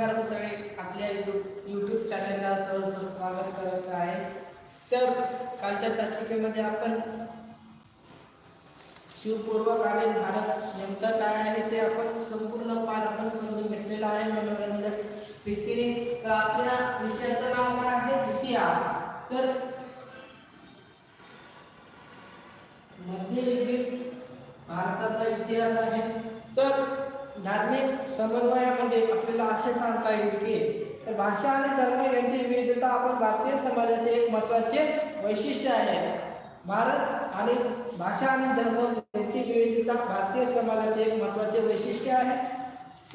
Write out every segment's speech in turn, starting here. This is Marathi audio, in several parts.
चंद्रकांत पुतळे आपल्या यूट्यूब यूट्यूब चॅनलला सर्व स्वागत करत आहे. तर कालच्या तासिकेमध्ये आपण शिवपूर्वकालीन भारत नेमकं काय आहे ते आपण संपूर्ण पाठ आपण समजून घेतलेला आहे. मनोरंजक भीतीने तर आपल्या विषयाचं नाव काय आहे? इतिहास. तर मध्ययुगीन भारताचा इतिहास आहे. तर धार्मिक समन्वयामध्ये आपल्याला असे सांगता येईल की तर भाषा आणि धर्म यांची विविधता आपण भारतीय समाजाचे एक महत्त्वाचे वैशिष्ट्य आहे. भारत आणि भाषा आणि धर्म यांची विविधता भारतीय समाजाचे एक महत्त्वाचे वैशिष्ट्य आहे.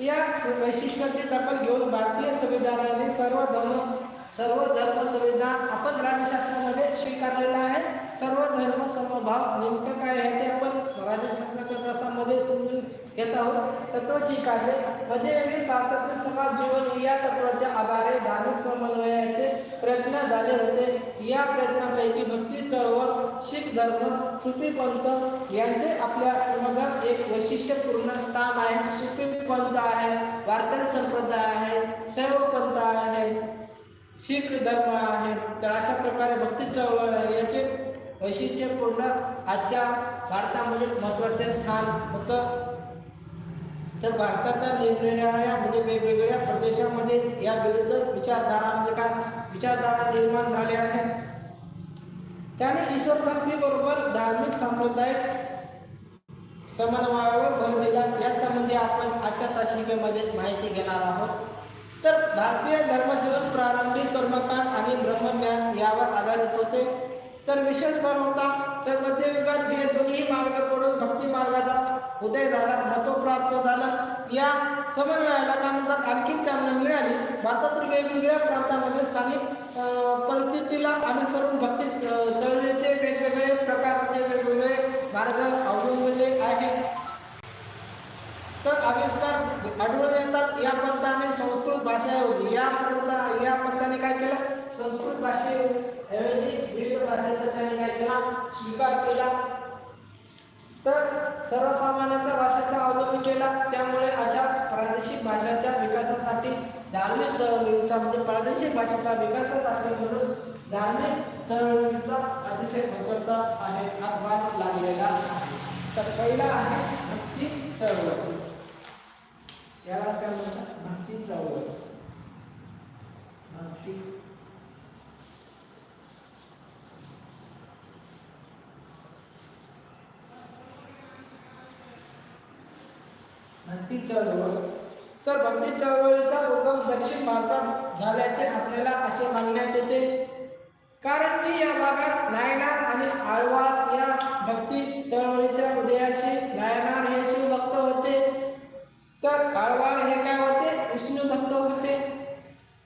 या स- वैशिष्ट्याची दखल घेऊन भारतीय संविधानाने सर्व धर्म सर्व धर्म संविधान आपण राज्यशास्त्रामध्ये स्वीकारलेलं आहे. सर्व धर्म समभाव नेमकं काय आहे ते आपण राज्यशास्त्राच्या तासामध्ये समजून घेत आहोत. तत्व स्वीकारले मध्ययुगीन भारतातील समाज जीवन या तत्वाच्या आधारे धार्मिक समन्वयाचे प्रयत्न झाले होते. या प्रयत्नापैकी भक्ती चळवळ शीख धर्म सुफी पंथ यांचे आपल्या समाजात एक वैशिष्ट्यपूर्ण स्थान आहे. सुफी पंथ आहे वारकरी संप्रदाय आहे शैव पंथ आहे शीख धर्म आहे. तर अशा प्रकारे भक्ती चळवळ आहे याचे वैशिष्ट्यपूर्ण आजच्या भारतामध्ये महत्त्वाचे स्थान होतं. तर भारताच्या निरनिराळ्या म्हणजे वेगवेगळ्या प्रदेशामध्ये या विविध विचारधारा म्हणजे काय? विचारधारा निर्माण झाल्या आहेत. त्याने ईश्वर भक्तीबरोबर धार्मिक सांप्रदायिक समन्वयावर भर दिला. यासंबंधी आपण आजच्या तासिकेमध्ये माहिती घेणार आहोत. तर भारतीय धर्मजीवन प्रारंभिक कर्मकांड आणि ब्रह्मज्ञान यावर आधारित होते. तर विशेष भर होता तर मध्ययुगात हे दोन्ही मार्ग पडून भक्ती मार्गाचा उदय झाला महत्त्व झाला. या समन्वयाला काय म्हणतात? आणखी चालना मिळाली भारतातील वेगवेगळ्या प्रांतामध्ये स्थानिक परिस्थितीला अनुसरून भक्ती च- चळवळीचे वेगवेगळे प्रकारचे म्हणजे वेगवेगळे मार्ग अवलंबले आहेत. तर आविष्कार आढळून येतात. या पंथाने संस्कृत भाषेऐवजी या संस्कृत भाषेऐवजी विविध भाषेचा त्यांनी काय केला? स्वीकार केला. तर सर्वसामान्याचा भाषेचा अवलंब केला. त्यामुळे अशा प्रादेशिक भाषाच्या विकासासाठी धार्मिक चळवळीचा म्हणजे प्रादेशिक भाषेचा विकासासाठी म्हणून धार्मिक चळवळीचा अतिशय महत्त्वाचा आहे हातभार लागलेला आहे. तर पहिला आहे भक्ती चळवळ. याला काय म्हणतात? भक्ती चळवळ. भक्ती भक्ती चळवळ तर भक्ती चळवळीचा उगम दक्षिण भारतात झाल्याचे आपल्याला असे मानण्यात येते. कारण की या भागात नायनार आणि आळवार या भक्ती चळवळीच्या उदयाशी नायनार हे शिवभक्त होते. तर आळवार हे काय होते? विष्णू भक्त होते.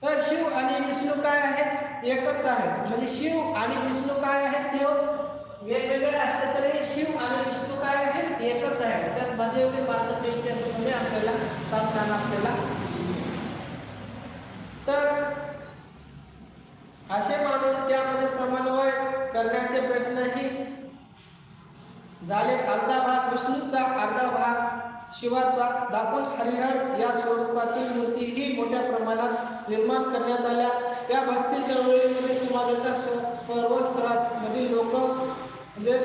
तर शिव आणि विष्णू काय आहेत? एकच आहेत म्हणजे शिव आणि विष्णू काय आहेत? ते वेगवेगळे असले तरी शिव आणि विष्णू काय आहेत? आहे तर मध्ययुगीन भारताच्या इतिहासामध्ये आपल्याला सांगताना आपल्याला दिसून तर असे मानून त्यामध्ये समन्वय करण्याचे प्रयत्नही झाले. अर्धा भाग विष्णूचा अर्धा भाग शिवाचा. दाखवून हरिहर या स्वरूपातील मूर्ती ही मोठ्या प्रमाणात निर्माण करण्यात आल्या. या भक्ती चळवळीमध्ये समाजाच्या सर्व स्तरांमधील लोक म्हणजे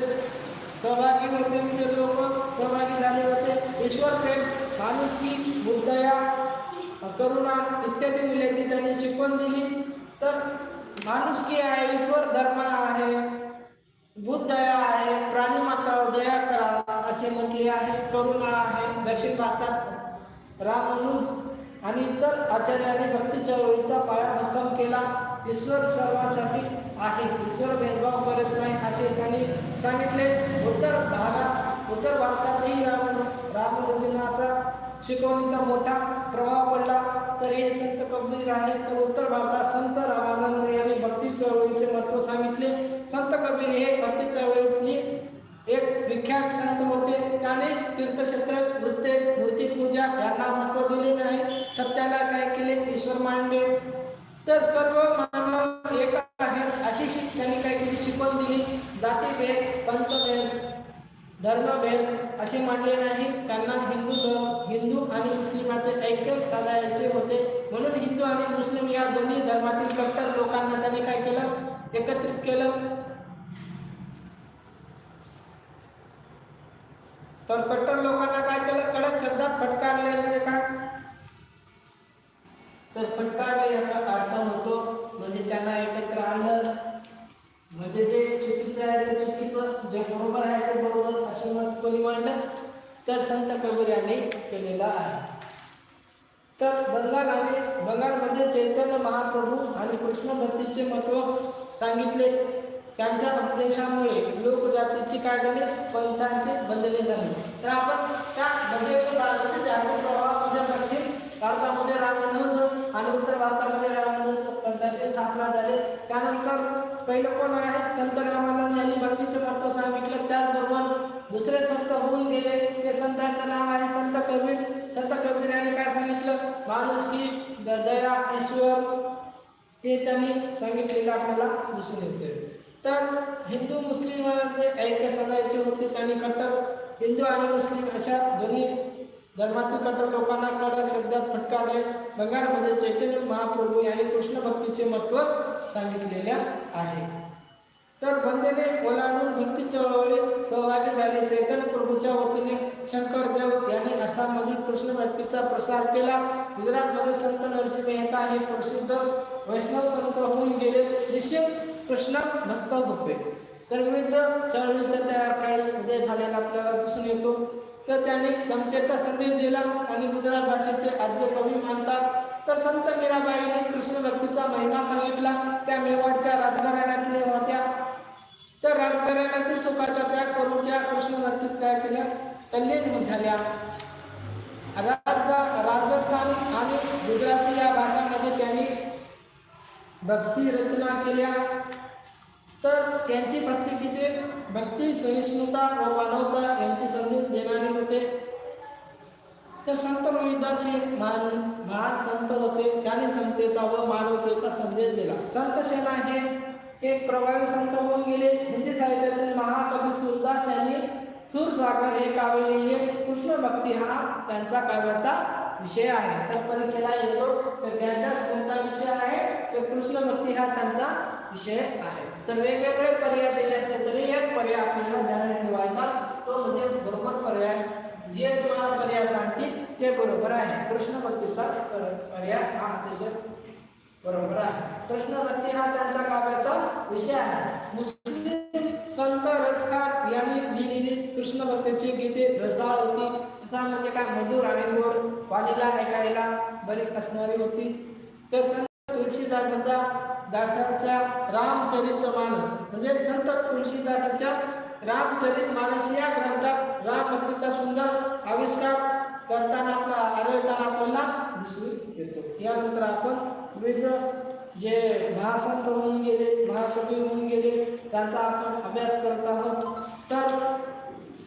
सहभागी होते म्हणजे लोक सहभागी झाले होते. ईश्वर प्रेम माणुसकी बुद्धया करुणा इत्यादी मूल्याची त्यांनी शिकवण दिली. तर माणुसकी आहे ईश्वर धर्म आहे बुद्धया आहे प्राणी मात्रावर दया करा असे म्हटले आहे. करुणा आहे दक्षिण भारतात रामानुज आणि इतर आचार्यांनी भक्ती चळवळीचा पाया भक्कम केला. ईश्वर सर्वांसाठी आहे. ईश्वर भेदभाव करत नाही असे त्यांनी सांगितले. उत्तर भागात उत्तर भारतातही राम रामदर्शनाचा शिकवणीचा मोठा प्रभाव पडला. तर हे संत कबीर आहे. तर उत्तर भारतात संत रामानंद यांनी भक्ती चळवळीचे महत्त्व सांगितले. संत कबीर हे भक्ती चळवळीतली एक विख्यात संत होते. त्याने तीर्थक्षेत्र वृत्ते मूर्तीपूजा यांना महत्त्व दिले नाही. सत्याला काय केले? ईश्वर मांडले. तर सर्व मानव एक आहेत. अशी शिक त्यांनी काय केली शिकवण दिली. जातीभेद पंथभेद धर्मभेद असे मानले नाही. त्यांना हिंदू धर्म हिंदू आणि मुस्लिमाचे ऐक्य साधायचे होते. म्हणून हिंदू आणि मुस्लिम या दोन्ही धर्मातील कट्टर लोकांना त्यांनी काय केलं? एकत्रित केलं. तर कट्टर लोकांना काय केलं? कडक शब्दात फटकारले म्हणजे काय तर फटकारले बरोबर आहे ते बरोबर असे मत कोणी मांडलं तर संत कबीर यांनी केलेलं आहे. तर बंगाल आणि बंगालमध्ये चैतन्य महाप्रभू आणि कृष्ण भक्तीचे सांगितले. त्यांच्या उपदेशामुळे लोकजातीची काय झाली पंथांचे बंधने झाली. तर आपण त्या बदलेले भारताचे जागतिक म्हणजे दक्षिण भारतामध्ये रामानुज आणि उत्तर भारतामध्ये रामानुज पंथाची स्थापना झाली. त्यानंतर पहिलं कोण आहे? संत रामानंद यांनी भक्तीचे महत्त्व सांगितलं. त्याचबरोबर दुसरे संत होऊन गेले. ते संतांचं नाव आहे संत कबीर. संत कबीर यांनी काय सांगितलं? माणूस की द- दया ईश्वर हे त्यांनी सांगितलेलं आपल्याला दिसून येते. तर हिंदू मुस्लिमांचे ऐक्य साधायचे होते. त्यांनी कट्टर हिंदू आणि मुस्लिम अशा दोन्ही धर्मातील कट्टर लोकांना कडक शब्दात फटकारले. बंगालमध्ये चैतन्य महाप्रभू यांनी कृष्ण भक्तीचे महत्त्व सांगितलेले आहे. तर बंदेने ओलांडून भक्ती चळवळीत सहभागी झाले. चैतन्य प्रभूच्या वतीने शंकरदेव यांनी आसाममधील कृष्ण भक्तीचा प्रसार केला. गुजरातमध्ये संत नरसिंह मेहता हे प्रसिद्ध वैष्णव संत होऊन गेले. निश्चित कृष्ण भक्त होते. तर विविध चळवळीच्या त्या काळी उदय झालेला आपल्याला दिसून येतो. तर त्यांनी समतेचा संदेश दिला आणि गुजरात भाषेचे आद्य कवी मानतात. तर संत मीराबाईंनी कृष्ण भक्तीचा महिमा सांगितला. त्या मेवाडच्या राजघराण्यातल्या होत्या. तर राजघराण्यातील सुखाचा त्याग करून त्या कृष्ण भक्तीत काय केल्या तल्लीन झाल्या. राजदा राजस्थानी आणि गुजराती या भाषांमध्ये त्यांनी भक्ती रचना केल्या. तर त्यांची भक्ती किती? भक्ती सहिष्णुता व मानवता यांची संदेश देणारे होते. तर संत रोहिदास हे महान महान संत होते. त्याने संतेचा व मानवतेचा संदेश दिला. संत सेना हे एक प्रभावी संत होऊन गेले. हिंदी साहित्यातील महाकवी सुरदास यांनी सूरसागर हे काव्य लिहिले. कृष्ण भक्ती हा त्यांचा काव्याचा विषय आहे. तर परीक्षेला येतो. तर त्यांचा कोणता विषय आहे? तर कृष्ण भक्ती हा त्यांचा विषय आहे. तर वेगवेगळे पर्याय दिले असले तरी एक पर्याय आपल्याला ध्यानात ठेवायचा. तो म्हणजे बरोबर पर्याय. जे तुम्हाला पर्याय सांगतील ते बरोबर आहे. कृष्ण भक्तीचा पर- पर्याय हा अतिशय बरोबर आहे. कृष्ण भक्ती हा त्यांच्या काव्याचा विषय आहे. मुस्लिम संत रसकार यांनी लिहिलेली कृष्ण भक्तीची गीते रसाळ होती. रसाळ म्हणजे काय? मधुर आणि गोड. वाणीला ऐकायला बरी असणारी होती. तर संत तुलसीदासाचा दासाच्या रामचरित मानस. म्हणजे संत तुलसीदासाच्या रामचरित मानस या ग्रंथात राम भक्तीचा सुंदर आविष्कार करताना आपला आढळताना आपल्याला दिसून येतो. यानंतर आपण विविध जे महासंत होऊन गेले महाकवी होऊन गेले त्यांचा आपण अभ्यास करत आहोत. तर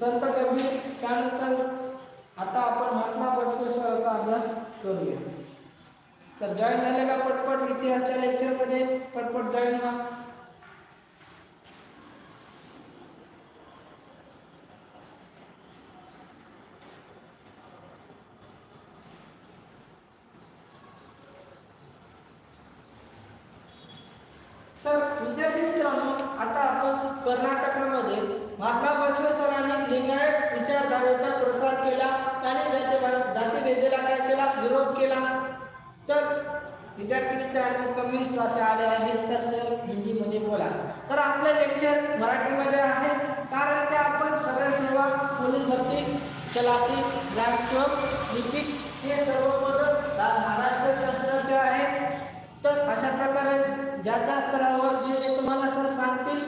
संत कवी त्यानंतर आता आपण महात्मा बसवेश्वराचा अभ्यास करूया. तर जॉईन झाले का पटपट इतिहासच्या लेक्चरमध्ये पटपट जॉईन व्हा तर विद्यार्थी मित्रांनो आता आपण कर्नाटकामध्ये महात्मा बसवेश्वरांनी लिंगायत विचारधारेचा प्रसार केला त्याने जाती जातीभेदेला काय केला विरोध केला तर विद्यार्थी मित्रांनो कमेंट्स असे आले आहेत तर सर हिंदीमध्ये बोला तर आपले लेक्चर मराठीमध्ये आहे. कारण ते आपण सगळ्या सेवा पोलीस भरती चलाटी ग्रामसेवक लिपिक हे सर्व पदक महाराष्ट्र शासनाचे आहेत. तर अशा प्रकारे ज्या ज्या स्तरावर जे तुम्हाला सर सांगतील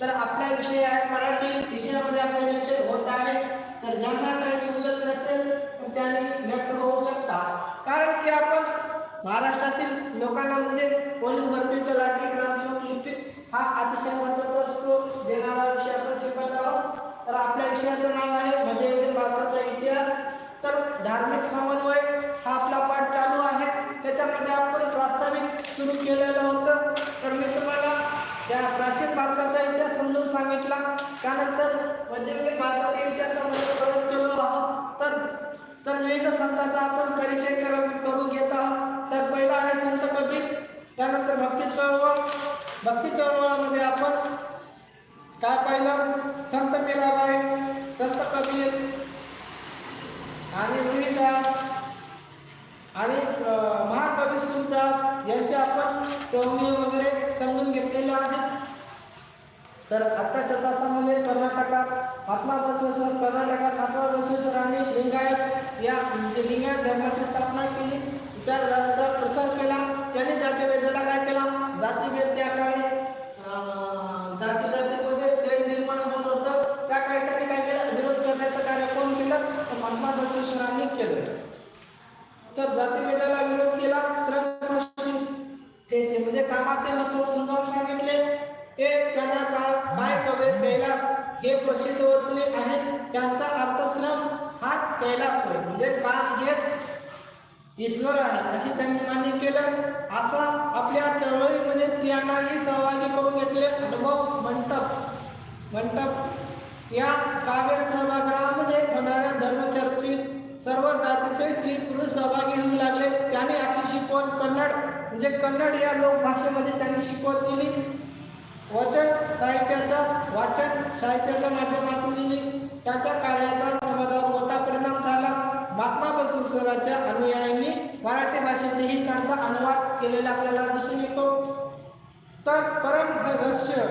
तर आपल्या विषय आहे मराठी विषयामध्ये आपले लेक्चर होत आहे. तर ज्यांना काही समजत नसेल तर त्यांनी व्यक्त होऊ शकता. कारण की आपण महाराष्ट्रातील लोकांना म्हणजे पोलीस भरती तलाठी ग्रामसेवक लिपिक हा अतिशय महत्त्वाचा स्कोप देणारा विषय आपण शिकत आहोत. तर आपल्या विषयाचं नाव आहे मध्य भारताचा इतिहास. तर धार्मिक समन्वय हा आपला पाठ चालू आहे. त्याच्यामध्ये आपण प्रास्ताविक सुरू केलेलं होतं. तर मी तुम्हाला त्या प्राचीन भारताचा इतिहास समजून सांगितला. त्यानंतर मध्ययुगीन भारताच्या इतिहासामध्ये प्रवेश केलो आहोत. तर तर विविध संतांचा आपण परिचय करून घेत आहोत. तर पहिला आहे संत त्यानंतर भक्ती चळवळ. भक्ती चळवळामध्ये आपण काय पाहिलं? संत मीराबाई संत कबीर आणि रुईदास आणि महाकवी सुरदास यांचे आपण कवनी वगैरे समजून घेतलेले आहेत. तर आत्ताच्या तासामध्ये कर्नाटकात महात्मा बसवेश्वर कर्नाटकात महात्मा बसवेश्वर आणि लिंगायत या म्हणजे लिंगायत धर्माची स्थापना केली. विचारधाराचा प्रसार केला. त्यांनी जातीभेदाला काय केला? जातीभेद त्या काळी जाती जातीमध्ये तेढ निर्माण होत होतं. त्या काळी त्यांनी काय केलं? विरोध करण्याचं कार्य कोण केलं? तर महात्मा बसवेश्वरांनी केलं. तर जातीभेदाला विरोध केला. श्रम त्यांचे म्हणजे कामाचे महत्त्व समजावून सांगितले. ते त्यांना काय कैलास हे प्रसिद्ध वचने आहेत. त्यांचा अर्थश्रम हाच कैलास होय. म्हणजे काम हेच ईश्वर आहे अशी त्यांनी मान्य केलं. असा आपल्या चळवळीमध्ये स्त्रियांनाही सहभागी करून घेतले अनुभव मंडप. मंडप या काव्य सभागृहामध्ये होणाऱ्या धर्मचर्चेत सर्व जातीचे स्त्री पुरुष सहभागी होऊ लागले. त्याने आपली शिकवण कन्नड म्हणजे कन्नड या लोकभाषेमध्ये त्यांनी शिकवण दिली. वचन साहित्याचा वाचन साहित्याच्या माध्यमातून दिली. त्याच्या कार्याचा समाजावर मोठा परिणाम झाला. महात्मा बसवेश्वराच्या अनुयायांनी मराठी भाषेतही त्यांचा अनुवाद केलेला आपल्याला दिसून येतो. तर परम रहस्य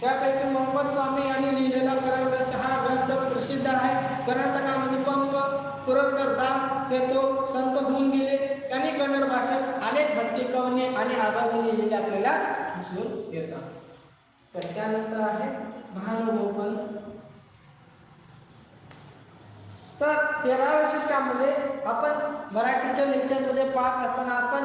त्यापैकी मोहम्मद स्वामी यांनी लिहिलेला परम रहस्य हा ग्रंथ प्रसिद्ध आहे कर्नाटकामध्ये पंप पुरंदर दास हे तो संत होऊन गेले. त्यांनी कन्नड भाषेत अनेक भक्ती कवने आणि आभागी लिहिलेले आपल्याला दिसून येतात. तर त्यानंतर आहे भानुगोपन तर तेराव्या शतकामध्ये आपण मराठीच्या लेक्चरमध्ये पाहत असताना आपण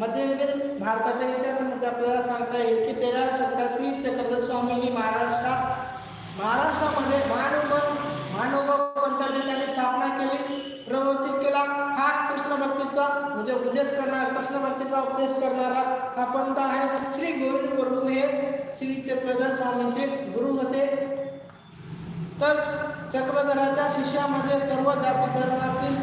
मध्ययुगीन भारताच्या इतिहासामध्ये आपल्याला सांगता येईल की तेराव्या शतकात श्री चक्रधर स्वामींनी महाराष्ट्रात महाराष्ट्रामध्ये महानुभव महानुभव पंथाने त्यांनी स्थापना केली. प्रवृत्ती केला हा कृष्ण भक्तीचा म्हणजे उपदेश करणारा कृष्ण भक्तीचा उपदेश करणारा हा पंथ आहे. श्री गोविंद प्रभू हे श्री चक्रधर स्वामींचे गुरु होते. तर चक्रधराच्या शिष्यामध्ये सर्व जाती धर्मातील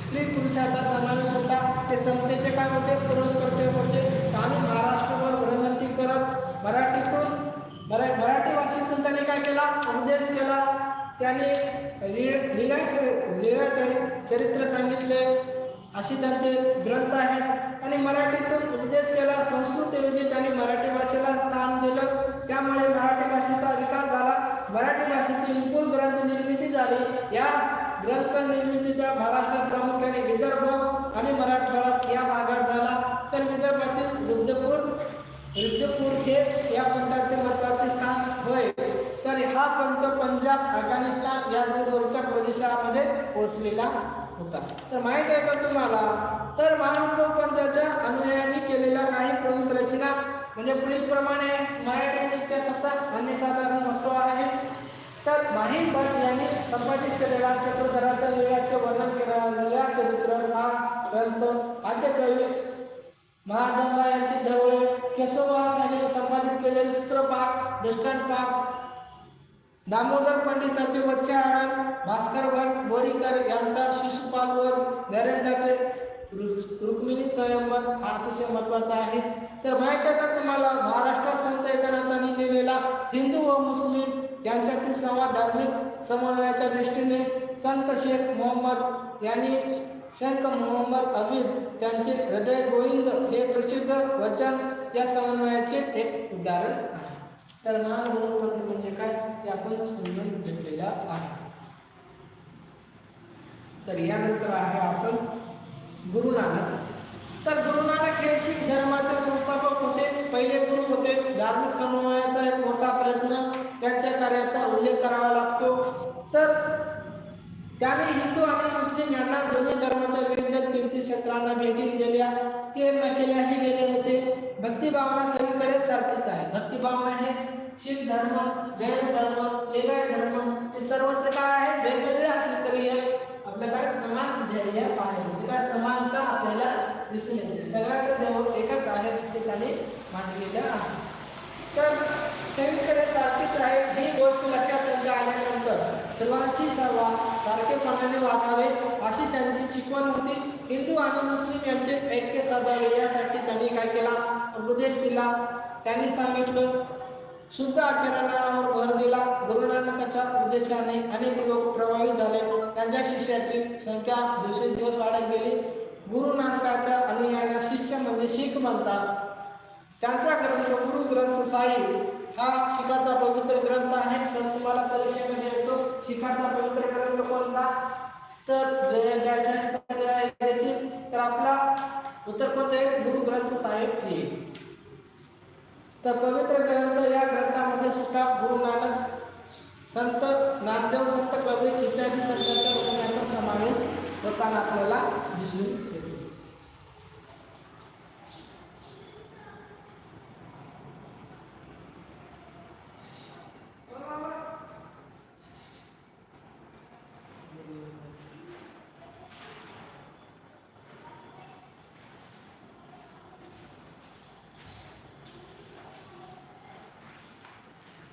स्त्री पुरुषाचा समावेश होता. ते संतेचे काय होते? पुरस्कर्ते होते. आणि महाराष्ट्रभर भ्रमंती करत मराठीतून मरा मराठी भाषेतून त्यांनी काय केला? उपदेश केला. त्यांनी लीळ- लीला लीला चरि- चरित्र सांगितले. असे त्यांचे ग्रंथ आहेत. आणि मराठीतून उपदेश केला. संस्कृतऐवजी त्यांनी मराठी भाषेला स्थान दिलं. त्यामुळे मराठी भाषेचा विकास झाला. मराठी भाषेची एकूण ग्रंथ निर्मिती झाली. या ग्रंथ निर्मितीच्या महाराष्ट्रात प्रामुख्याने विदर्भ आणि मराठवाडा या भागात झाला. तर विदर्भातील रुद्रपूर रुद्रपूर हे या पंथाचे महत्त्वाचे स्थान होय तर हा पंथ अफगाणिस्तान या दूरवरच्या प्रदेशामध्ये पोहोचलेला होता. तर माहीत आहे का तुम्हाला? तर महानुभवपंथाच्या अनुयायांनी केलेल्या काही प्रमुख रचना म्हणजे पुढील प्रमाणे मराठी इतिहासाचा अन्यसाधारण महत्त्व आहे. तर माही भट यांनी संपादित केलेला चक्रधराच्या लीळाचे वर्णन केलेला लीळा चरित्र हा ग्रंथ आद्यकवी महादंबा यांची धवळे केशववास यांनी संपादित केलेले सूत्रपाठ दृष्टांतपाठ दामोदर पंडिताचे वच्चारण भास्कर भट बोरीकर यांचा शिशुपालवर नरेंद्राचे रु- रुक्मिणी स्वयंवर हा अतिशय महत्त्वाचा आहे. तर माहिती आहे का तुम्हाला महाराष्ट्रात संत एकनाथांनी लिहिलेला हिंदू व मुस्लिम यांच्यातील संवाद धार्मिक समन्वयाच्या दृष्टीने संत शेख मोहम्मद यांनी शेख मोहम्मद अबीद त्यांचे हृदय गोविंद हे प्रसिद्ध वचन या समन्वयाचे एक उदाहरण तर तर मंत्र म्हणजे काय? ते आपण समजून घेतलेल्या आहे. तर यानंतर आहे आपण गुरु नानक तर गुरु नानक हे शीख धर्माचे संस्थापक होते. पहिले गुरु होते. धार्मिक समन्वयाचा एक मोठा प्रयत्न त्यांच्या कार्याचा उल्लेख करावा लागतो. तर त्याने हिंदू आणि मुस्लिम यांना दोन्ही धर्माच्या विरुद्ध तीर्थक्षेत्रांना भेटी दिलेल्या ते केल्याही गेले होते. भक्तिभावना सगळीकडे सारखीच आहे. भक्तिभावना हे शीख धर्म जैन धर्म वेगळे धर्म हे सर्वत्र काय आहे? वेगवेगळे असले तरी हे आपल्याकडे समान ध्येय पाहिजे म्हणजे काय? समानता आपल्याला दिसून येते. सगळ्याचा देव एकच आहे असे मांडलेलं आहे. तर सगळीकडे सारखीच आहे. ही गोष्ट लक्षात त्यांच्या आल्यानंतर सर्वांशी सर्व सारखेपणाने वागावे अशी त्यांची शिकवण होती. हिंदू आणि मुस्लिम यांचे ऐक्य साधावे यासाठी त्यांनी काय केला? उपदेश दिला. त्यांनी सांगितलं शुद्ध आचरणावर भर दिला. गुरु नानकाच्या उद्देशाने अनेक लोक प्रभावित झाले. त्यांच्या शिष्याची संख्या दिवसेंदिवस वाढत गेली. गुरु नानकाच्या अनुयायांना शिष्य म्हणजे शीख म्हणतात. त्यांचा ग्रंथ गुरु ग्रंथ साई हा शिखाचा पवित्र ग्रंथ आहे. तर तुम्हाला परीक्षेमध्ये येतो. शिखाचा पवित्र ग्रंथ कोणता? तर येतील तर आपला कोणते गुरु ग्रंथ साहिब येईल तर पवित्र ग्रंथ या ग्रंथामध्ये सुद्धा गुरु नानक संत नामदेव संत कवी इत्यादी संतांच्या रचनांचा समावेश होताना आपल्याला दिसून येतो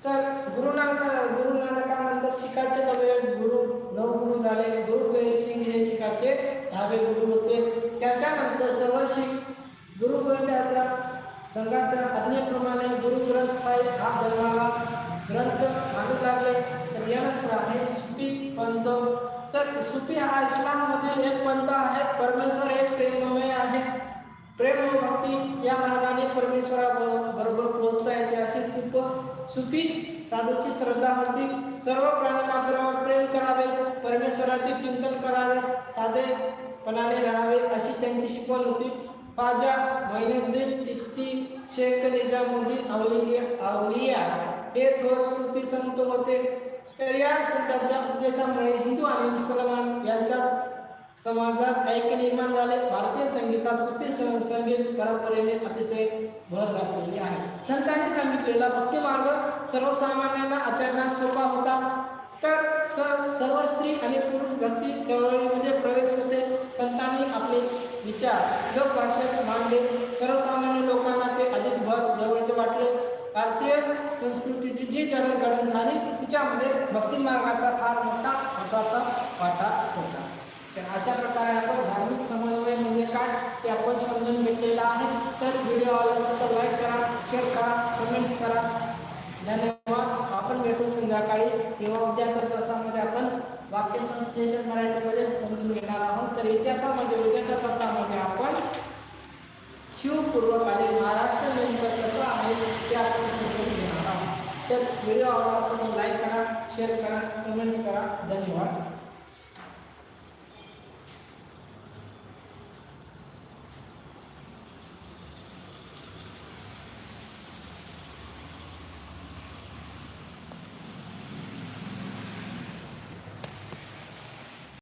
तर गुरु नानक गुरु नानकानंतर शिखाचे नवे गुरु नवगुरु झाले. गुरु गोविंद सिंग हे शिखाचे दहावे गुरु होते. त्याच्यानंतर सर्व शीख गुरु गोविंदाच्या संघाच्या आज्ञेप्रमाणे गुरु ग्रंथ साहेब हा धर्माला ग्रंथ मानू लागले. तर यानंतर आहे सुफी पंथ तर सुफी हा इस्लाममध्ये एक पंथ आहे. परमेश्वर हे प्रेममय आहे. प्रेम व भक्ती या मार्गाने परमेश्वरा बरोबर पोहोचता येते अशी सुप सुफी साधूची श्रद्धा होती सर्व प्राणीमात्रावर प्रेम करावे परमेश्वराचे चिंतन करावे साधेपणाने राहावे अशी त्यांची शिकवण होती. पाजा महिनुद्दीन चित्ती शेख निजामुद्दीन अवलिया अवलिया हे थोर सुफी संत होते. तर या संतांच्या उपदेशामुळे हिंदू आणि मुसलमान यांच्यात समाजात ऐक्य निर्माण झाले. भारतीय संगीतात सुफी संगीत परंपरेने अतिशय भर घातलेली आहे. संतांनी सांगितलेला भक्ती मार्ग सर्वसामान्यांना आचरणास सोपा होता. तर सर सर्व स्त्री आणि पुरुष भक्ती चळवळीमध्ये प्रवेश होते. संतांनी आपले विचार लोकभाषेत मांडले. सर्वसामान्य लोकांना ते अधिक भर जवळचे वाटले. भारतीय संस्कृतीची जी जडणघडण झाली तिच्यामध्ये भक्ती मार्गाचा फार मोठा महत्त्वाचा वाटा होता. तर अशा प्रकारे आपण धार्मिक समन्वय म्हणजे काय ते आपण समजून घेतलेलं आहे. तर व्हिडिओ आवडला तर लाईक करा शेअर करा कमेंट्स करा. धन्यवाद. आपण भेटू संध्याकाळी. किंवा उद्या तासामध्ये आपण वाक्य संश्लेषण मराठीमध्ये समजून घेणार आहोत. तर इतिहासामध्ये उद्याच्या तासामध्ये आपण शिवपूर्वकालीन महाराष्ट्र नेमकं कसं आहे ते आपण समजून घेणार आहोत. तर व्हिडिओ आवडला असेल लाईक करा शेअर करा कमेंट्स करा. धन्यवाद.